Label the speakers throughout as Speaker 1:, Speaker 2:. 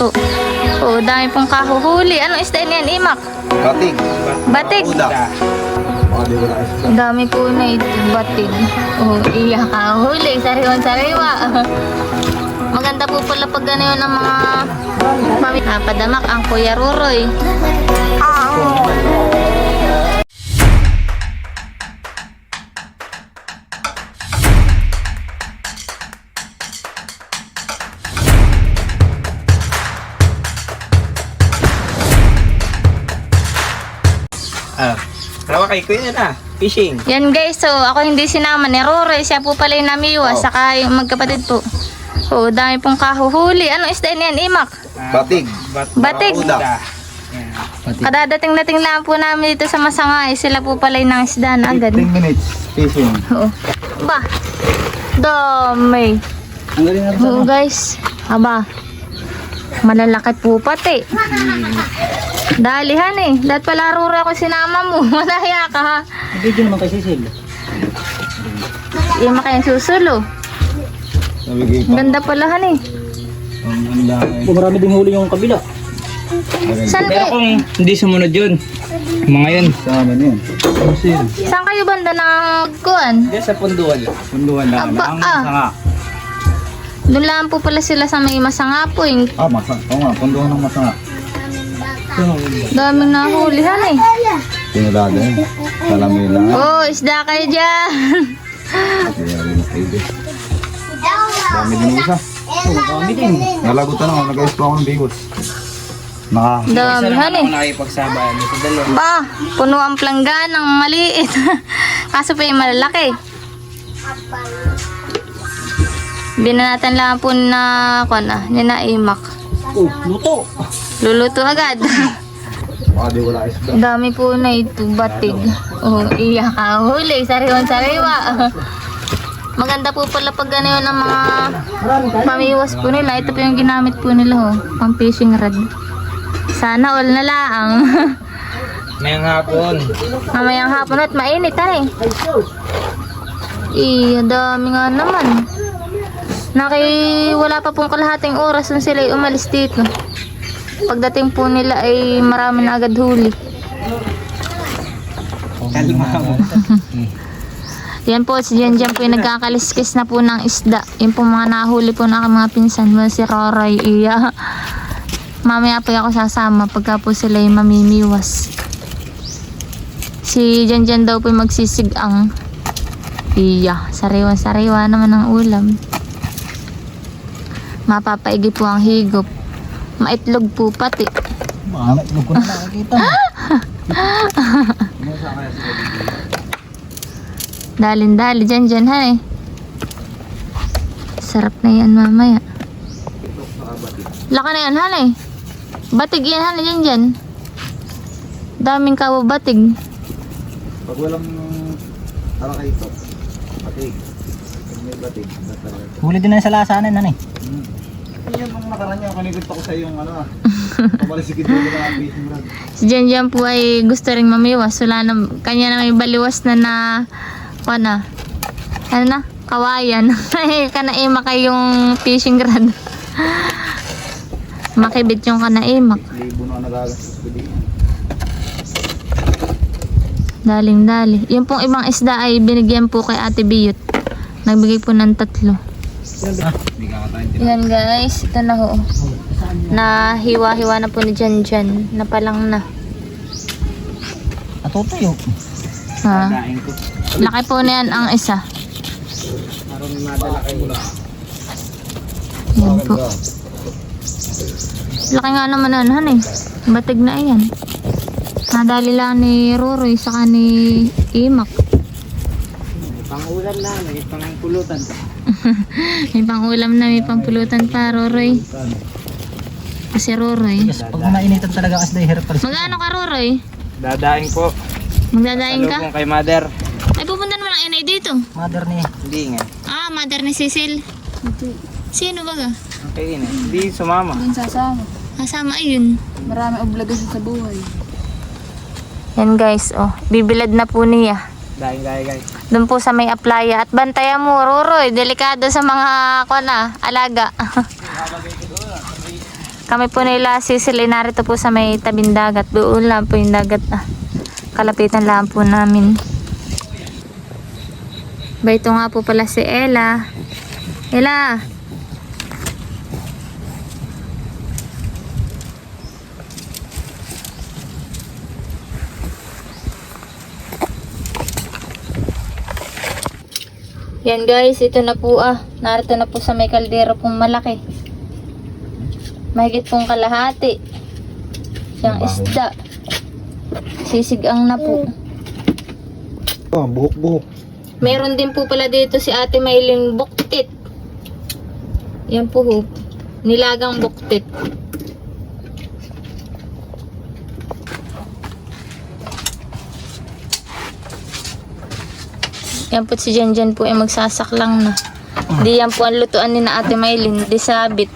Speaker 1: luto. Oo, dami pong kahuhuli. Anong isda yan, Imak?
Speaker 2: Batig.
Speaker 1: Batig.
Speaker 2: Uda.
Speaker 1: Ang dami po na ito, batig. Oo, iya kahuli. Sariwan sariwa. Maganda po pala pag gano'n ng mga pamit. Napadamak ang Kuya Ruroy.
Speaker 2: Ah. Rawa kay Kuya na. Fishing.
Speaker 1: Yan guys, so ako hindi sinama ni Ruroy. Siya po pala yung namiwa.
Speaker 2: Oh.
Speaker 1: Saka yung magkapatid po. Oo, dami pong kahuhuli. Anong isda yan, Imak?
Speaker 2: Batig.
Speaker 1: Batig.
Speaker 2: Uda.
Speaker 1: Kadadating-dating lang po namin dito sa Masangay. Sila po pala yung isda na agad.
Speaker 2: 10 minutes fishing.
Speaker 1: Oo. Ba, dami.
Speaker 2: Ang galing na
Speaker 1: Oo guys, haba. Malalaki po pati. Dalihan eh. Dapat pala ruro ako sinama mo. Malaya ka ha.
Speaker 3: Video naman kay Cecil.
Speaker 1: Yung makayang susulo. Ganda pala han eh.
Speaker 2: Ang ganda.
Speaker 3: Oh, marami ding huli yung kabila.
Speaker 1: Saan
Speaker 3: Pero
Speaker 1: kayo,
Speaker 3: kung hindi sumunod yun, mga yun.
Speaker 2: Sa amin yun.
Speaker 1: Saan kayo banda ng kuan?
Speaker 3: Diyan sa punduan.
Speaker 2: Punduhan lang.
Speaker 1: Aba,
Speaker 2: Ang
Speaker 1: ah.
Speaker 2: sanga.
Speaker 1: Doon lang po pala sila sa may masanga po eh.
Speaker 2: Ah, masang. Oo nga, punduhan ng masanga.
Speaker 1: Daming nahulihan eh.
Speaker 2: Pinulada yun. Salamila.
Speaker 1: Oh, isda kayo dyan.
Speaker 2: Kaya rin na kayo. Dami din isa.
Speaker 3: Marami din.
Speaker 2: Nalagutan ako. Nag-ayos pa ako ng bigos. Naka.
Speaker 1: Damihan eh.
Speaker 3: nakipagsabayan sa dalawa.
Speaker 1: Ba, puno ang planggan ng maliit. Kaso pa yung malalaki. Binanatan lang po na, ko na, ni na imak.
Speaker 3: Oh, luto.
Speaker 1: Luluto agad. Ang dami po na ito, batig. Oh, iya ka, huli, sariwan sariwa. Maganda po pala pag gano'n ng mga pamiwas po nila. Ito po yung ginamit po nila, oh, pang fishing rod. Sana all na laang.
Speaker 3: Ngayong hapon.
Speaker 1: Mamayang hapon at mainit, tari. Eh, ang dami nga naman. Naki, wala pa pong kalahating oras nung sila ay umalis dito. Pagdating po nila ay marami na agad huli. Yan po, si Jan Jan po yung nagkakaliskis na po ng isda. Yung po mga nahuli po na aking mga pinsan mo, si Roray, iya. Mamaya po ako sasama pagka po sila yung mamimiwas. Si Jan Jan daw po yung magsisigang. Iya, sariwa-sariwa naman ang ulam. Mapapaigi po ang higop. Maitlog po pati.
Speaker 2: Mga itlog ko na nakakita.
Speaker 1: Dalin-dali dyan dyan ha eh. Sarap na yan mamaya. Laka na yan han eh. Batig yan han dyan dyan. Daming kawabatig.
Speaker 2: Pag walang talakay ito, batig. Pag may batig, ba't talakay ito?
Speaker 3: Huli din na sa lasanan, nanay.
Speaker 2: Yan nung nakaraan niya, kanigod ako sa yung ano ah. Pabalisikid mo na ang fishing rod.
Speaker 1: Si Jan Jan po ay gusto rin mamiwas. Wala na, kanya na may baliwas na na, ano na, ano na, kawayan. kanaimak ay yung fishing rod. Makibit yung kanaimak.
Speaker 2: Libo na nagagastos ko din.
Speaker 1: Daling dali. Yung pong ibang isda ay binigyan po kay Ate Biyot. Nagbigay po ng tatlo. Yan guys, ito na ho. Na hiwa-hiwa na po ni Jan Jan. Napalang na.
Speaker 3: Natutuyo.
Speaker 1: Ha? Laki po na yan ang isa. Yan po. Laki nga naman na han eh. Batig na yan. Nadali lang ni Ruroy saka ni Imak.
Speaker 3: Pangulan na, may pangpulutan.
Speaker 1: May pangulam na, may pampulutan pa, Ruroy. Kasi Ruroy.
Speaker 3: Yes, pag mainitan talaga as the hair pala.
Speaker 1: Magano ka, Ruroy?
Speaker 3: Dadaing po.
Speaker 1: Magdadaing ka?
Speaker 3: Salubong kay mother.
Speaker 1: Ay, pupunta naman ang inay dito.
Speaker 3: Mother ni. Hindi nga.
Speaker 1: Ah, mother ni Cecil. Sino ba ka?
Speaker 3: Okay na. Hindi sumama.
Speaker 1: Kasama ayun.
Speaker 4: Marami obligasyon sa buhay.
Speaker 1: Yan guys, oh. Bibilad na po niya.
Speaker 3: Daing gaya guys.
Speaker 1: Doon po sa may aplaya. At bantayan mo, Ruroy. Delikado sa mga, kwana, alaga. Kami po nila Cecily narito po sa may tabing dagat. Doon lang po yung dagat. Ah. Kalapitan lang po namin. Ba ito nga po pala si Ella. Ella! Yan guys, ito na po ah. Narito na po sa may kaldero pong malaki. Mahigit pong kalahati. Yung isda. Sisigang na po.
Speaker 2: Oh, buhok-buhok.
Speaker 1: Meron din po pala dito si Ate Maylin buktit. Yan po ho. Nilagang buktit. Yan po si Janjan po ay magsasaklang na. Di yan po ang lutuan ni na Ate Maylin. Di sabit.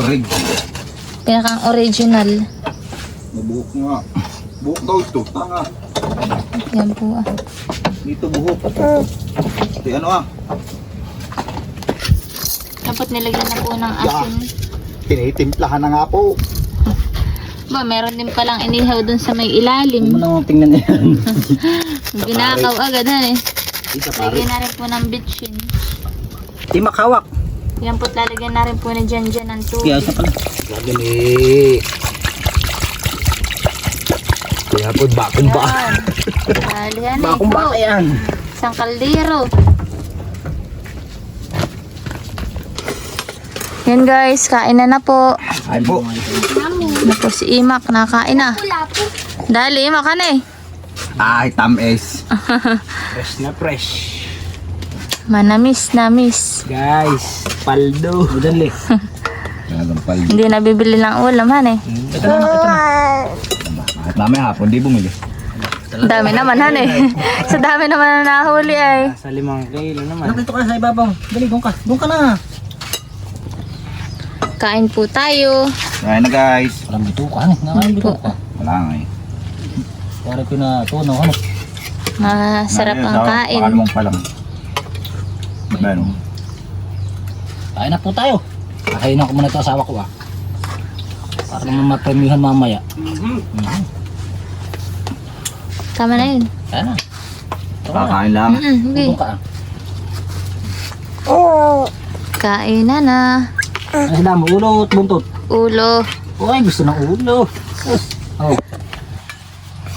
Speaker 2: Orig.
Speaker 1: Pinakang original.
Speaker 2: Mabuhok nga. Buhok daw ito. Tanga.
Speaker 1: Yan po ah.
Speaker 2: Dito buhok. Ito ano ah.
Speaker 1: Dapat nilagyan na po ng asin.
Speaker 2: Tinitimplahan na nga po.
Speaker 1: Ba, meron din palang inihaw dun sa may ilalim.
Speaker 2: nang tingnan yan?
Speaker 1: Ginakaw agad ha eh.
Speaker 2: Isa
Speaker 1: Lagyan na rin po ng bitchin.
Speaker 3: Di makawak.
Speaker 1: Yan po't lalagyan na rin po ni Jan Jan ng tubig.
Speaker 3: pala. Lagi ni... Kaya po, bakong ba?
Speaker 1: Yan. Dalihan eh
Speaker 3: Bakong
Speaker 1: po.
Speaker 3: ba yan?
Speaker 1: Isang kaldero. Yan guys, kain na na po.
Speaker 2: Ay po.
Speaker 1: Na po si Imak, nakain na. Dali, Imak ka na eh.
Speaker 2: Ay, tamis.
Speaker 3: Fresh na fresh.
Speaker 1: Manamis, namis.
Speaker 3: Guys, paldo.
Speaker 2: Pal.
Speaker 1: Hindi nabibili ng ulam han eh.
Speaker 3: Ito na, ito na.
Speaker 2: Kahit mamaya hapon, di bumili.
Speaker 1: Dami naman han eh. Sa dami naman na nahuli ay.
Speaker 3: Sa limang kilo naman.
Speaker 5: Dito ka sa ibabaw. Dali, doon ka. Doon ka na.
Speaker 1: Kain po tayo.
Speaker 2: Kaya na guys.
Speaker 5: Walang bito ka. Ano? Nakain bito ka.
Speaker 2: Wala nga eh.
Speaker 5: Pare ko na tunaw. Ano?
Speaker 1: Masarap ang kain.
Speaker 2: Pakalmang pa lang. Ano?
Speaker 5: Kain na po tayo. Kakain ako muna ito asawa ko ah. Para naman mapremyuhan mamaya.
Speaker 1: Tama na yun.
Speaker 5: Kaya na.
Speaker 2: Kakain lang.
Speaker 1: Mm-mm, okay.
Speaker 5: Ka ah.
Speaker 1: Kain na na.
Speaker 5: Ano sila mo? Ulo at buntot.
Speaker 1: Ulo.
Speaker 5: Uy, gusto ng ulo. Oh.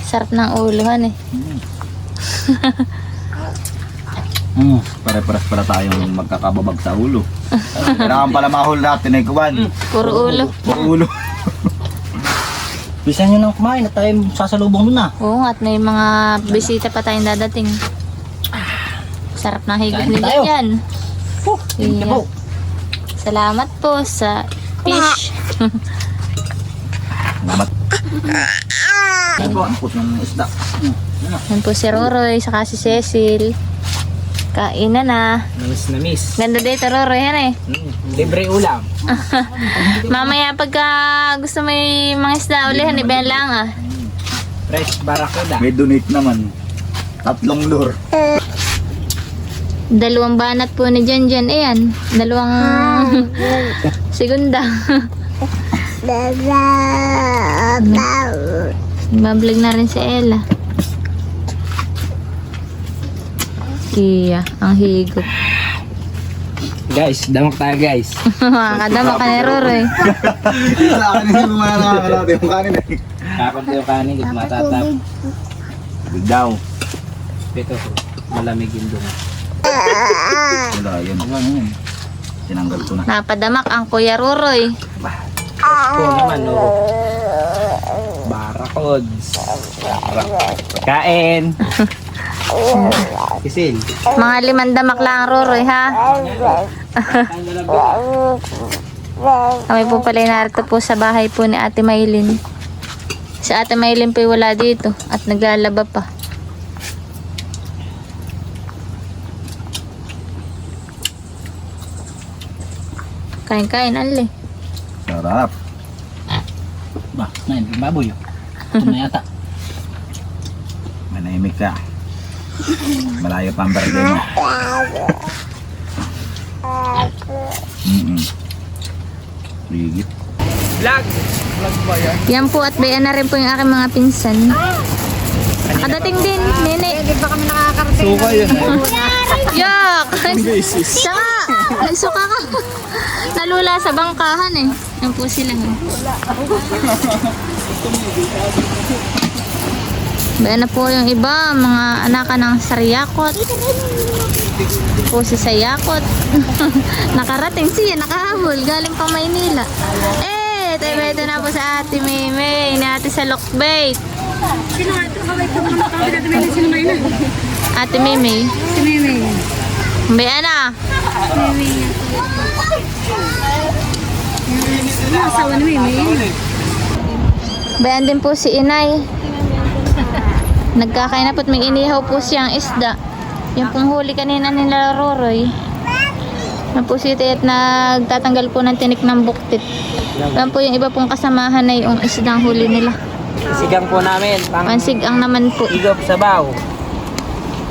Speaker 1: Sarap ng ulohan eh.
Speaker 5: Mm.
Speaker 2: Pare-paras pala tayong magkakababag sa ulo. Kailangan pala mahul natin eh, kuwan.
Speaker 1: Puro ulo.
Speaker 2: Puro ulo.
Speaker 5: Bisa nyo nang kumain at tayo sasalubong doon ah.
Speaker 1: Oo at may mga bisita pa tayong dadating. Sarap ng higit
Speaker 5: Kain
Speaker 1: nila
Speaker 5: tayo.
Speaker 1: yan.
Speaker 5: Oh,
Speaker 1: Yeah. Salamat po sa fish.
Speaker 2: Salamat. Ano po, ang ng isda.
Speaker 1: Yan po si Roroy, saka si Cecil. Kain na na.
Speaker 3: Namis na miss.
Speaker 1: Ganda dito Roroy, yan eh.
Speaker 3: Mm, libre ulam.
Speaker 1: Mamaya pagka gusto may mga isda ulihan, iben lang ah.
Speaker 3: Fresh barakuda.
Speaker 2: May donate naman. Tatlong lure.
Speaker 1: Dalawang banat po ni Jan Jan. Ayan, dalawang segunda. Mablog na rin si Ella. Iya, ang higop.
Speaker 3: Guys, damak tayo guys.
Speaker 1: Makakadama ka ni Roroy.
Speaker 2: Sa akin hindi mo nga nakakalate yung kanin eh.
Speaker 3: Kakunti yung kanin, matatap.
Speaker 2: Bigaw.
Speaker 3: Ito, malamig yung dunga.
Speaker 2: Wala, yan. Tinanggal ko na.
Speaker 1: Napadamak ang Kuya Roroy.
Speaker 3: Ito naman, oh. Barakods. Kain. Kisil.
Speaker 1: Mga limang damak lang ang Roroy ha. Kami po pala narito po sa bahay po ni Ate Maylin. Si Ate Maylin po wala dito at naglalaba pa. Kain-kain, Ali.
Speaker 2: Sarap.
Speaker 5: Ba, na yung baboy. Ito na yata.
Speaker 2: Manahimik ka. Malayo pa ang barangay mo. Mm-mm. Rigit.
Speaker 3: Vlog! Vlog ba yan?
Speaker 1: Yan po at bayan na rin po yung aking mga pinsan. Nakadating din, nene.
Speaker 2: Suka yun.
Speaker 1: Yak! Siya nga! Nagsuka ka. Nalula sa bangkahan eh. Yan po sila. eh. Bayan na po yung iba, mga anakan ng Sariyakot. Po si Sayakot. Nakarating siya, nakahabol. Galing pa Maynila. Eh, tayo ito na po sa ate Maymay. Na ate sa Lokbait.
Speaker 4: Sino nga na.
Speaker 1: Ate Maymay.
Speaker 4: Si Mimi.
Speaker 1: Bayan na.
Speaker 4: Asawa ni Mimi?
Speaker 1: Bayan din po si Inay. Nagkakain na po't may inihaw po siyang isda. Yung pong huli kanina nila Roroy. Na po si Tiyat nagtatanggal po ng tinik ng buktit. Yan po yung iba pong kasamahan na yung isdang huli nila.
Speaker 3: Sigang po namin.
Speaker 1: Pansig ang naman po.
Speaker 3: igop sabaw.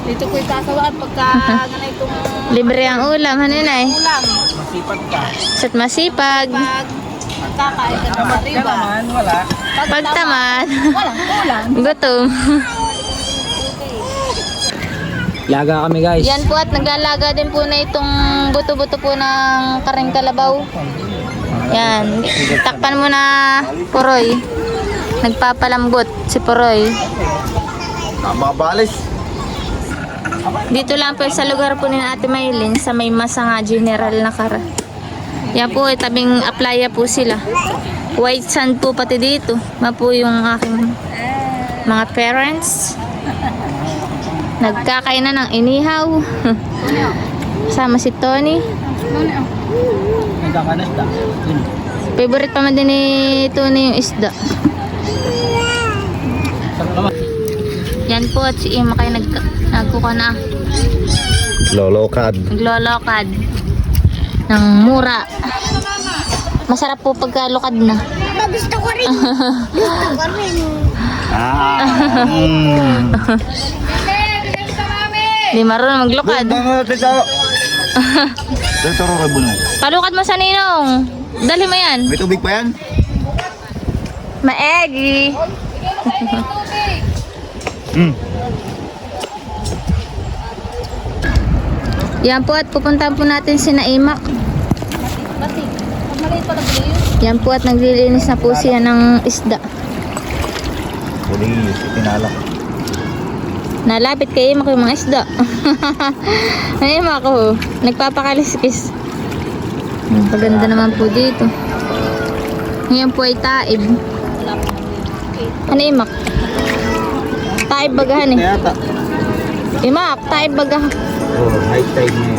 Speaker 4: Dito ko itasawaan pagka ganay itong
Speaker 1: Libre ang ulam, ano Inay?
Speaker 4: ulam.
Speaker 3: Masipag ka.
Speaker 1: Sat masipag.
Speaker 4: Pag magkakain ka ng riba.
Speaker 3: wala.
Speaker 1: Pagtamad.
Speaker 4: Walang ulam.
Speaker 1: Gutom.
Speaker 3: Laga kami guys.
Speaker 1: Yan po at naglalaga din po na itong buto-buto po ng kareng kalabaw. Yan. Takpan mo na Poroy. Nagpapalambot si Poroy.
Speaker 2: Mababalis.
Speaker 1: Dito lang po sa lugar po ni Ate Maylin sa may Masanga General na kara. Yan po, eh, tabing aplaya po sila. White sand po pati dito. Ma po yung aking mga parents. Nagkakain na ng inihaw. Sama si Tony. Favorite pa man din ni Tony yung isda. Yan po at si Ima kayo nag nagkuka na.
Speaker 2: Lolokad.
Speaker 1: Naglolokad. Ng mura. Masarap po pagka lukad na.
Speaker 4: Gusto ko rin. Gusto ko rin.
Speaker 2: Ah. mm.
Speaker 1: Di marunong maglukad.
Speaker 2: Doon na natin sa... Dito ro kay Bunong.
Speaker 1: Palukad mo sa ninong. Dali mo yan.
Speaker 2: May tubig pa yan?
Speaker 1: Maegi.
Speaker 2: Hmm.
Speaker 1: Yan po at pupuntahan po natin si Naimak. Yan po at naglilinis na po siya ng isda.
Speaker 2: Huli, itinala.
Speaker 1: Nalapit kay Imak yung mga isda. Ay, Imak ko. Nagpapakaliskis. Paganda naman po dito. Ngayon po ay taib. Ano Imak? Taib bagahan eh. Imak, taib bagahan.
Speaker 2: Oh, high tide na